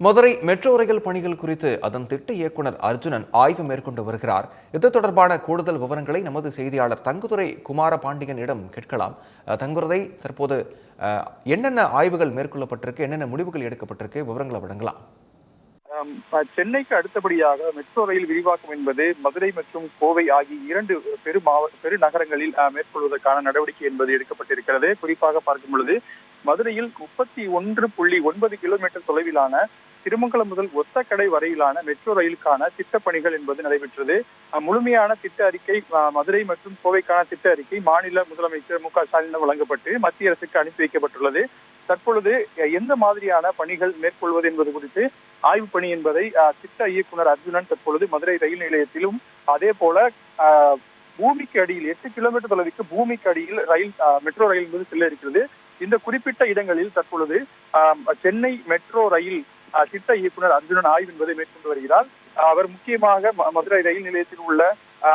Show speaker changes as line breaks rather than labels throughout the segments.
Madurai metro rail பணிகள் குறித்து அதன் திட்ட இயக்குனர் அர்ஜுனன் ஆய்வு மேற்கொண்டு வருகிறார். இது தொடர்பான கூடுதல் விவரங்களை நமது செய்தியாளர் தங்குதுரை குமார பாண்டியனிடம் கேட்கலாம் தங்குதுரை தற்போது என்னென்ன ஆய்வுகள் மேற்கொள்ளப்பட்டிருக்கு என்னென்ன முடிவுகள் எடுக்கப்பட்டிருக்கு விவரங்களை வழங்கலாம்.
சென்னைக்கு அடுத்தபடியாக மெட்ரோ ரயில் விரிவாக்கம் என்பது மதுரை மற்றும் கோவை ஆகிய இரண்டு பெரு மாவ பெரு நகரங்களில் அஹ், மேற்கொள்வதற்கான நடவடிக்கை என்பது எடுக்கப்பட்டிருக்கிறது. குறிப்பாக பார்க்கும் பொழுது மதுரையில் முப்பத்தி ஒன்று புள்ளி ஒன்பது கிலோமீட்டர் தொலைவிலான திருமங்கலம் முதல் ஒத்தக்கடை வரையிலான மெட்ரோ ரயிலுக்கான திட்டப்பணிகள் என்பது நடைபெற்றது. முழுமையான திட்ட அறிக்கை மதுரை மற்றும் கோவைக்கான திட்ட அறிக்கை மாநில முதலமைச்சர் மு க ஸ்டாலினிடம் வழங்கப்பட்டு மத்திய அரசுக்கு அனுப்பி வைக்கப்பட்டுள்ளது. தற்பொழுது எந்த மாதிரியான பணிகள் மேற்கொள்வது என்பது குறித்து ஆய்வு பணி என்பதை திட்ட இயக்குனர் அர்ஜுனன் தற்பொழுது மதுரை ரயில் நிலையத்திலும் அதே போல பூமிக்கு அடியில் எட்டு கிலோமீட்டர் தொலைவுக்கு பூமிக்கு அடியில் ரயில் மெட்ரோ ரயில் என்பது செல்ல இருக்கிறது. இந்த குறிப்பிட்ட இடங்களில் தற்பொழுது சென்னை மெட்ரோ ரயில் திட்ட இயக்குனர் அர்ஜுனன் ஆய்வு என்பதை மேற்கொண்டு வருகிறார். அவர் முக்கியமாக மதுரை ரயில் நிலையத்தில் உள்ள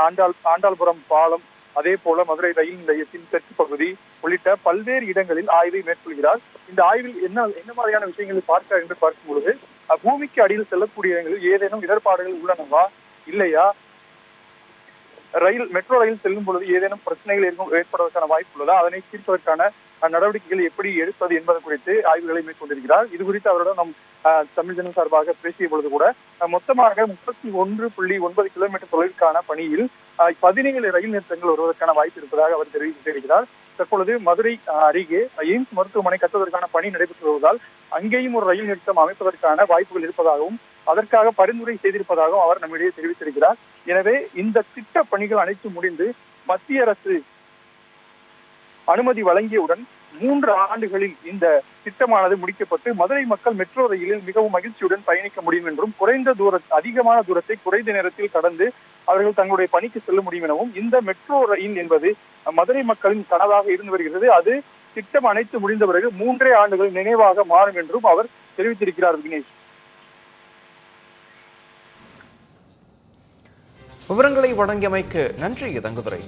ஆண்டாள் ஆண்டாள்புரம் பாலம் அதே போல மதுரை ரயில் நிலையத்தின் தெற்கு பகுதி உள்ளிட்ட பல்வேறு இடங்களில் ஆய்வை மேற்கொள்கிறார். இந்த ஆய்வில் என்ன என்ன மாதிரியான விஷயங்களை பார்க்கிறார் என்று பார்க்கும் பொழுது பூமிக்கு அடியில் செல்லக்கூடிய இடங்களில் ஏதேனும் இடர்பாடுகள் உள்ளனவா இல்லையா? ரயில் மெட்ரோ ரயில் செல்லும் பொழுது ஏதேனும் பிரச்சனைகள் ஏற்படுவதற்கான வாய்ப்பு உள்ளதா? அதனை தீர்ப்பதற்கான நடவடிக்கைகள் எப்படி எடுப்பது என்பது குறித்து ஆய்வுகளை மேற்கொண்டிருக்கிறார். இது குறித்து அவருடன் நம் தமிழ் ஜனம் சார்பாக பேசிய பொழுது கூட மொத்தமாக முப்பத்தி ஒன்று புள்ளி ஒன்பது கிலோமீட்டர் தொலைவிற்கான பணியில் பதினேழு ரயில் நிறுத்தங்கள் வருவதற்கான வாய்ப்பு இருப்பதாக அவர் தெரிவித்திருக்கிறார். தற்பொழுது மதுரை அருகே எய்ம்ஸ் மருத்துவமனை கட்டுவதற்கான பணி நடைபெற்று வருவதால் அங்கேயும் ஒரு ரயில் நிறுத்தம் அமைப்பதற்கான வாய்ப்புகள் இருப்பதாகவும் அதற்காக பரிந்துரை செய்திருப்பதாகவும் அவர் நம்மிடையே தெரிவித்திருக்கிறார். எனவே இந்த திட்ட பணிகள் அனைத்து முடிந்து மத்திய அரசு அனுமதி வழங்கியவுடன் மூன்று ஆண்டுகளில் இந்த திட்டமானது முடிக்கப்பட்டு மதுரை மக்கள் மெட்ரோ ரயிலில் மிகவும் மகிழ்ச்சியுடன் பயணிக்க முடியும் என்றும் குறைந்த தூர அதிகமான தூரத்தை குறைந்த நேரத்தில் கடந்து அவர்கள் தங்களுடைய பணிக்கு செல்ல முடியும் எனவும் இந்த மெட்ரோ ரயில் என்பது மதுரை மக்களின் கனவாக இருந்து வருகிறது. அது திட்டம் அனைத்து முடிந்த பிறகு மூன்றே ஆண்டுகள் நினைவாக மாறும் என்றும் அவர் தெரிவித்திருக்கிறார் விக்னேஷ்.
விவரங்களை வழங்கியமைக்கு நன்றி தங்குதுரை